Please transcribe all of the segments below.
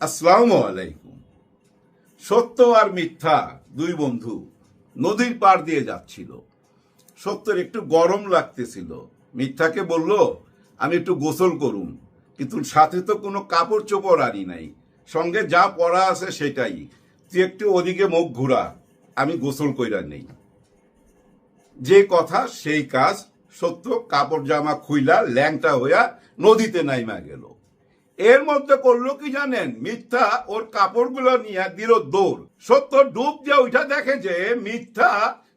আসসালামু আলাইকুম। সত্য আর মিথ্যা দুই বন্ধু নদীর পার দিয়ে যাচ্ছিল। সত্যের একটু গরম লাগতেছিল। মিথ্যাকে বলল, আমি একটু গোসল করুন। কিন্তু সাথে তো কোনো কাপড় চোপড় আনি নাই। সঙ্গে যা পরা আছে সেটাই। তুই একটু ওদিকে মুখ ঘুরা। আমি গোসল কইরা নেই। যে কথা, সেই কাজ সত্য। কাপড় জামা খুইলা ল্যাংটা হইয়া নদীতে নাইমা গেল। এর মধ্যে করল কি জানেন? মিথ্যা ওর কাপড়গুলো নিয়ে দিল দৌড়। সত্য, ডুব দিয়ে ওইটা দেখে যে মিথ্যা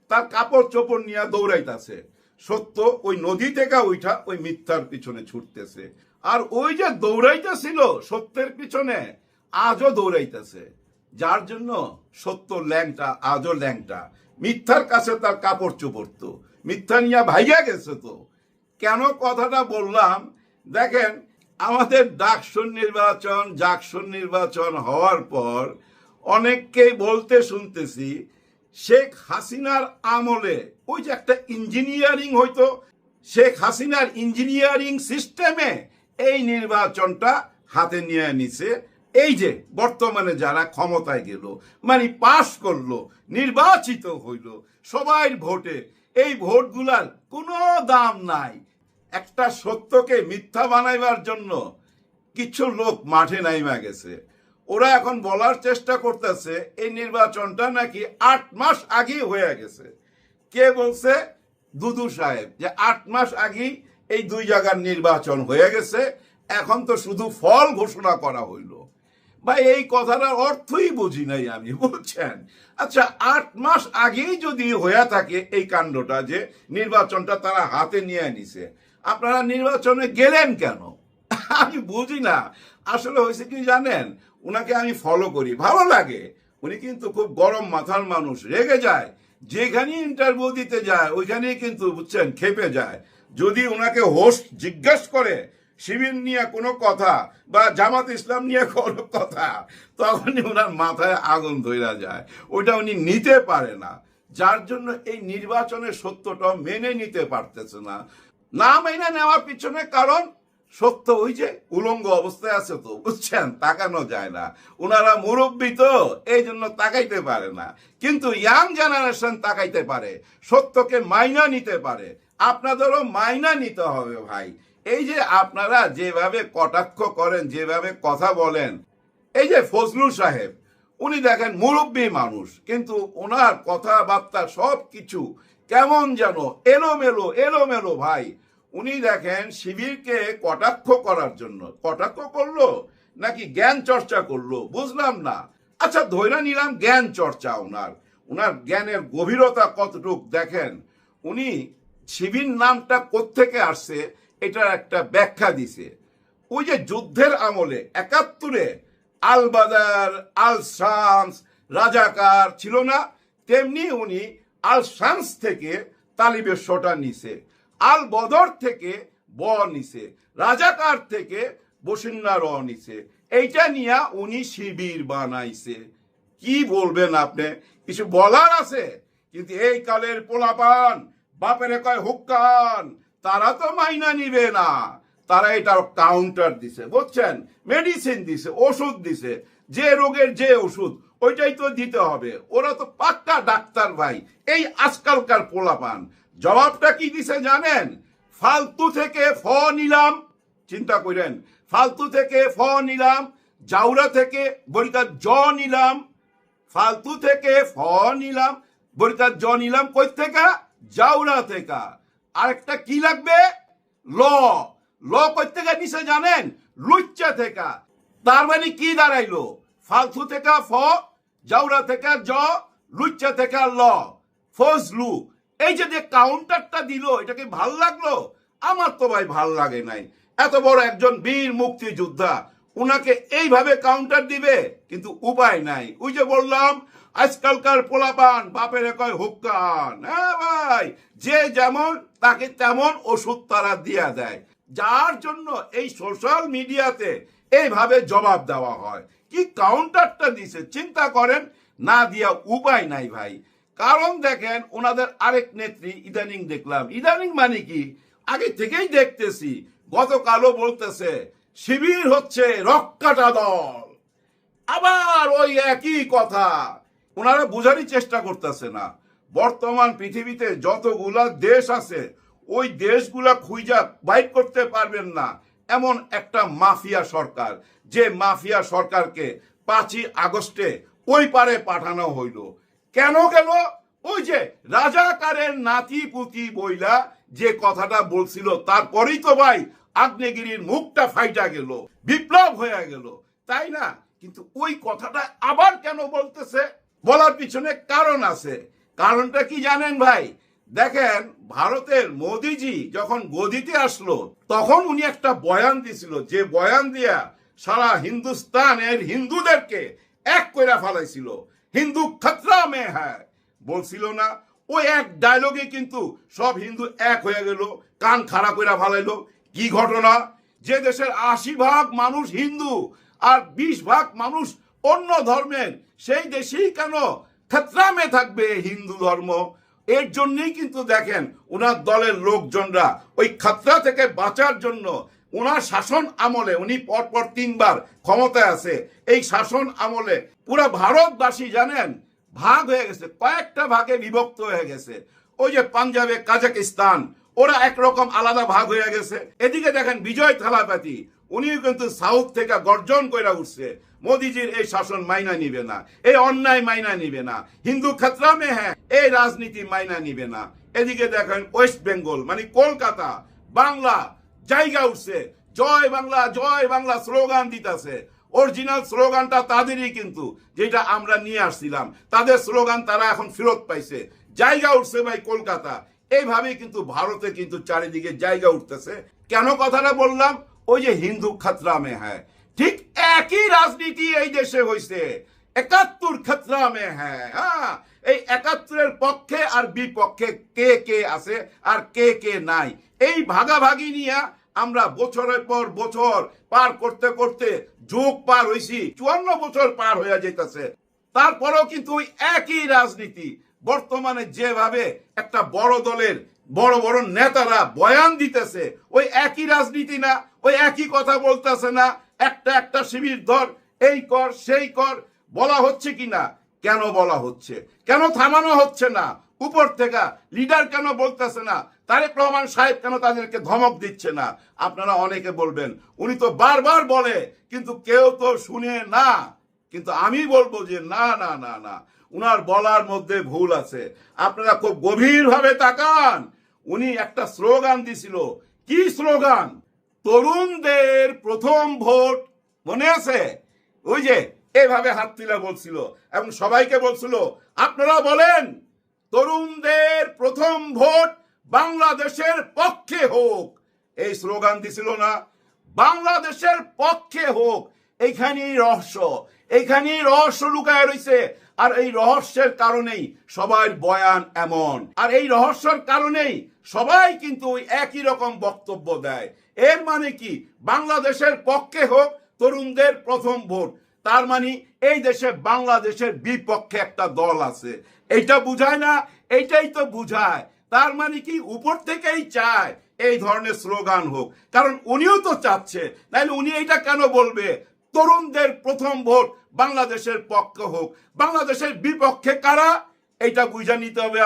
তার কাপড় চোপড় নিয়ে দৌড়াইতাছে। সত্য, ওই নদী থেকে ওইটা ওই মিথ্যার পিছনে ছুটতেছে। আর ওই যে দৌড়াইতেছিল সত্যের পিছনে, আজও দৌড়াইতেছে। যার জন্য সত্য ল্যাংটা, আজও ল্যাংটা। মিথ্যার কাছে তার কাপড় চোপড় তো। মিথ্যা নিয়ে ভাইয়া গেছে তো। কেন কথাটা বললাম? দেখেন আমাদের ডাকসুন নির্বাচন জাকসুন নির্বাচন হওয়ার পর অনেককেই বলতে শুনতেছি, শেখ হাসিনার আমলে, ওই যে একটা ইঞ্জিনিয়ারিং হইতো, শেখ হাসিনার ইঞ্জিনিয়ারিং সিস্টেমে এই নির্বাচনটা হাতে নিয়ে নিছে। এই যে বর্তমানে যারা ক্ষমতায় গেল মানে পাশ করল, নির্বাচিত হইল, সবাই ভোটে, এই ভোটগুলার কোনো দাম নাই। একটা সত্যকে মিথ্যা বানাইবার জন্য কিছু লোক মাঠে নাইমা গেছে। ওরা এখন বলার চেষ্টা করতেছে, এই নির্বাচনটা নাকি আট মাস আগেই হয়ে গেছে। কে বলছে? দুদু সাহেব, যে আট মাস আগেই এই দুই জায়গার নির্বাচন হয়ে গেছে, এখন তো শুধু ফল ঘোষণা করা হইল। ভাই, এই কথাটার অর্থই বুঝি নাই আমি, বুঝছেন? আচ্ছা আট মাস আগেই যদি হয়ে থাকে এই কাণ্ডটা যে নির্বাচনটা তারা হাতে নিয়ে নিছে আপনারা নির্বাচনে গেলেন কেন? আমি বুঝি না। আসলে হয়েছে কি জানেন? উনাকে আমি ফলো করি। ভালো লাগে। উনি কিন্তু খুব গরম মাথার মানুষ। রেগে যায়। যেখানে ইন্টারভিউ দিতে যায়, ওইখানেই কিন্তু বুঝছেন খেপে যায়। যদি ওনাকে হোস্ট জিজ্ঞেস করে, শিবির নিয়ে কোনো কথা বা জামাত ইসলাম নিয়ে কোনো কথা তখনই ওনার মাথায় আগুন ধইরা যায়। ওইটা উনি নিতে পারে না। যার জন্য এই নির্বাচনের সত্যটা মেনে নিতে পারতেছে না। না মেনে নেওয়ার পিছনে কারণ সত্য ওই যে উলঙ্গ অবস্থায় আছে তো, বুঝছেন? তাকানো যায় না। ওনারা মুরব্বী তো, এই জন্য তাকাইতে পারে না। কিন্তু ইয়াং জেনারেশন তাকাইতে পারে, সত্যকে মাইনা নিতে পারে। আপনাদেরও মাইনা নিতে হবে ভাই। এই যে আপনারা যেভাবে কটাক্ষ করেন, যেভাবে কথা বলেন, এই যে ফজলুল সাহেব, উনি দেখেন মুরব্বী মানুষ, কিন্তু ওনার কথাবার্তা সব কিছু কেমন যেন? এলোমেলো এলোমেলো ভাই। উনি দেখেন শিবিরকে কটাক্ষ করার জন্য। কটাক্ষ করল? নাকি জ্ঞান চর্চা করল? বুঝলাম না। আচ্ছা ধৈর্য নিলাম জ্ঞান চর্চা ওনার ওনার জ্ঞানের গভীরতা কতটুক দেখেন? উনি শিবির নামটা কোত্থেকে আসছে? এটার একটা ব্যাখ্যা দিছে। ওই যে যুদ্ধের আমলে, একাত্তরে আলবাদার আল শামস রাজাকার ছিল না? তেমনি উনি আল থেকে তালিবের শোটা নিছে, আল বদর থেকে ব নিছে, রাজাকার থেকে বসিন্না র নিছে। এইটা নিয়ে উনি শিবির বানাইছে। কি বলবেন আপনি? কিছু বলার আছে? কিন্তু এই কালের পোলাপান, বাপেরে কয় হুক্কান, তারা তো মাইনা নিবে না। তারা এটা কাউন্টার দিছে, বুঝছেন? মেডিসিন দিছে, ওষুধ দিছে। যে রোগের যে ওষুধ ওইটাই তো দিতে হবে। ওরা তো পাক্কা ডাক্তার ভাই। এই আজকালকার পোলাপান। জবাবটা কি দিছে জানেন? ফালতু থেকে ফ নিলাম, চিন্তা করেন ফালতু থেকে ফ নিলাম, জাউরা থেকে বরিকার জ নিলাম, ফালতু থেকে ফ নিলাম বরিকার জ নিলাম কই থেকে? জাউরা থেকে। আরেকটা কি লাগবে? ল। ল কই থেকে নিছে জানেন? লুচ্চা থেকে। তার মানে কি দাঁড়াইলো? ফালতু থেকে ফ জাউরা থেকে জ, লুচ্চা থেকে ল। ফোজ ফজলু এই যে যে কাউন্টারটা দিল এটাকে ভালো লাগল? আমার তো ভাই ভালো লাগে নাই। এত বড় একজন বীর মুক্তিযোদ্ধা, উনাকে এইভাবে কাউন্টার দিবে, কিন্তু উপায় নাই। ওই যে বললাম, আজকালকার পোলাপান, বাপের কয় হুক্কান হ্যাঁ ভাই, যে যেমন, তাকে তেমন ওষুধ তারা দিয়া দেয়। যার জন্য এই সোশ্যাল মিডিয়াতে এইভাবে জবাব দেওয়া হয়। কি কাউন্টারটা দিছে চিন্তা করেন, না দিয়া উপায় নাই ভাই। কারণ দেখেন, ওনাদের আরেক নেত্রী ইদানিং দেখলাম। ইদানিং মানে কি? আগে থেকেই দেখতেছি। গতকালও বলতেছে, শিবির হচ্ছে রক্কাটা দল। আবার ওই একই কথা। ওনারা বোঝারই চেষ্টা করতেছে না। বর্তমান পৃথিবীতে যতগুলা দেশ আছে, ওই দেশগুলা খুঁজা বাইর করতে পারবেন না। এমন একটা মাফিয়া সরকার, যে মাফিয়া সরকারকে পাঁচই আগস্টে ওই পারে পাঠানো হইল। কেন গেল? ওই যে রাজাকারের নাতি পুতি বইলা যে কথাটা বলছিল, তারপরেই তো ভাই আগ্নেয়গিরির মুখটা ফাইটা গেল, বিপ্লব হয়ে গেল, তাই না? কিন্তু ওই কথাটা আবার কেন বলতেছে? বলার পিছনে কারণ আছে। কারণটা কি জানেন ভাই? দেখেন, ভারতের মোদিজি যখন গদিতে আসলো, তখন উনি একটা বয়ান দিছিল, যে বয়ান দিয়া সারা হিন্দুস্তানের হিন্দুদেরকে এক কইরা ফালাইছিল, হিন্দু খতরা মে হ্যায়। বলছিল না ওই এক ডায়লগে কিন্তু সব হিন্দু এক হয়ে গেল, কান খাড়া কইরা ফালাইলো। কি ঘটনা? যে দেশের আশি ভাগ মানুষ হিন্দু আর বিশ ভাগ মানুষ অন্য ধর্মের, সেই দেশেই কেন ক্ষেত্রামে থাকবে হিন্দু ধর্ম? এর জন্যই কিন্তু দেখেন ওনার দলের লোকজনরা ওই খাতরা থেকে বাঁচার জন্য ওনার শাসন আমলে, উনি পরপর তিনবার ক্ষমতায় আছে, এই শাসন আমলে পুরা ভারতবাসী জানেন, ভাগ হয়ে গেছে, কয়েকটা ভাগে বিভক্ত হয়ে গেছে। ওই যে পাঞ্জাবে, কাজাকিস্তান, ওরা একরকম আলাদা ভাগ হয়ে গেছে। এদিকে দেখেন বিজয় থালাপাতি উনিও কিন্তু সাউথ থেকে গর্জন করে উঠছে, মোদিজির এই শাসন মাইনা নিবে না, এই অন্যায় মাইনা নিবে না, হিন্দু খাতরা মে হ্যাঁ এই রাজনীতি মাইনা নিবে না। এদিকে দেখেন ওয়েস্ট বেঙ্গল মানে কলকাতা, বাংলা, জায়গা উঠছে, জয় বাংলা জয় বাংলা স্লোগান দিতেছে। অরিজিনাল স্লোগানটা তাদেরই কিন্তু, যেটা আমরা নিয়ে আসছিলাম। তাদের স্লোগান তারা এখন ফেরত পাইছে। জায়গা উঠছে ভাই কলকাতা। এইভাবেই কিন্তু ভারতে কিন্তু চারিদিকে জায়গা উঠতেছে। কেন কথাটা বললাম? ওই যে হিন্দু খাতরা মে হ্যায় ঠিক একই রাজনীতি এই দেশে হয়েছে একাত্তর খতরা মে হ্যাঁ হ্যাঁ এই একাত্তরের পক্ষে আর বিপক্ষে কে কে আছে আর কে কে নাই। এই ভাগাভাগি নিয়ে আমরা বছরের পর বছর পার করতে করতে যোগ পার হইছি, চুয়ান্ন বছর পার হয়ে যেতেছে তারপরেও কিন্তু ওই একই রাজনীতি। বর্তমানে যেভাবে একটা বড় দলের বড় বড় নেতারা বয়ান দিতেছে, ওই একই রাজনীতি না, ওই একই কথা বলতেছে না, একটা একটা শিবির ধর, এই কর, সেই কর, বলা হচ্ছে কি না? কেন বলা হচ্ছে? কেন থামানো হচ্ছে না? উপর থেকে লিডার কেন বলতেছে না? তারেক রহমান সাহেব কেন তাদেরকে ধমক দিচ্ছে না? আপনারা অনেকে বলবেন, উনি তো বারবার বলে, কিন্তু কেউ তো শুনে না। কিন্তু আমি বলব যে না না না না, উনার বলার মধ্যে ভুল আছে। আপনারা খুব গভীরভাবে তাকান। উনি একটা স্লোগান দিছিল। কি স্লোগান? তরুণদের প্রথম ভোট। মনে আছে? ওই যে এভাবে হাত তুলে বলছিল এবং সবাইকে বলছিল, আপনারা বলেন, তরুণদের প্রথম ভোট বাংলাদেশের পক্ষে হোক। এই স্লোগান দিছিল না। বাংলাদেশের পক্ষে হোক। এইখানেই রহস্য। এইখানেই রহস্য লুকায় রয়েছে আর এই রহস্যের কারণেই সবার বয়ান এমন। আর এই রহস্যের কারণেই সবাই কিন্তু ওই একই রকম বক্তব্য দেয়। এর মানে কি? বাংলাদেশের পক্ষে হোক তরুণদের প্রথম ভোট। তার মানে এই দেশে বাংলাদেশের বিপক্ষে একটা দল আছে। এইটা বুঝায় না, এইটাই তো বুঝায়। তার মানে কি? উপর থেকেই চায় এই ধরনের স্লোগান হোক। কারণ উনিও তো চাচ্ছে। নাহলে উনি এইটা কেন বলবে? তরুণদের প্রথম ভোট বাংলাদেশের পক্ষে হোক। বাংলাদেশের বিপক্ষে কারা? এটা বুঝে নিতে হবে।